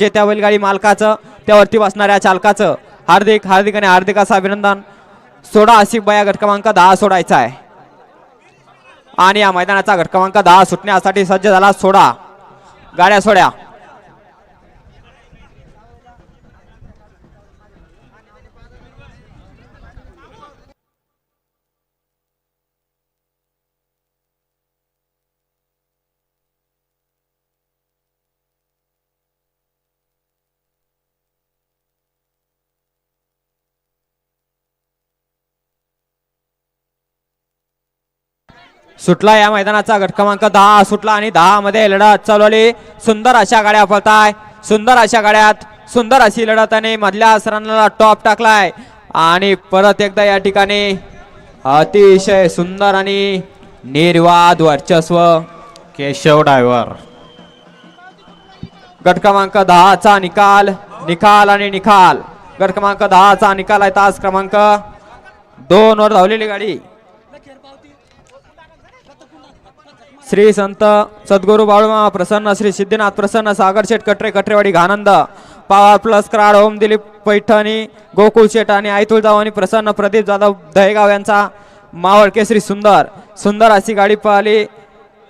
जे त्या बैलगाडी मालकाचं त्यावरती बसणाऱ्या चालकाचं. हार्दिक हार्दिक आणि हार्दिक असं अभिनंदन. सोडा आशिक बया गट क्रमांक दहा सोडायचा आहे. आणि या मैदानाचा गट क्रमांक दहा सुटण्यासाठी सज्ज झाला सोडा. गाड्या सोड्या. सुटला या मैदानाचा गट क्रमांक दहा. सुटला आणि दहा मध्ये लढत चालवली सुंदर अशा गाड्या पळताय. सुंदर अशा गाड्यात सुंदर अशी लढत आणि मधल्या सरांना टॉप टाकलाय. आणि परत एकदा या ठिकाणी अतिशय सुंदर आणि निर्वाद वर्चस्व केशव डायव्हर. गट क्रमांक दहाचा निकाल निकाल आणि निकाल. गट क्रमांक दहाचा निकाल आहे तास क्रमांक दोन वर धावलेली गाडी. श्री संत सद्गुरू बाळूमा प्रसन्न श्री सिद्धनाथ प्रसन्न सागर शेठ कटरे कटरेवाडी घानंद पावर प्लस कराड ओम दिलीप पैठणी गोकुळ शेठ आणि आई जावानी आणि प्रसन्न प्रदीप जाधव दहेगाव यांचा मावळ केसरी सुंदर. सुंदर अशी गाडी पाहिली.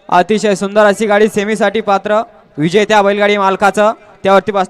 अतिशय सुंदर अशी गाडी सेमीसाठी पात्र. विजेत्या बैलगाडी मालकाचं. त्यावरती पास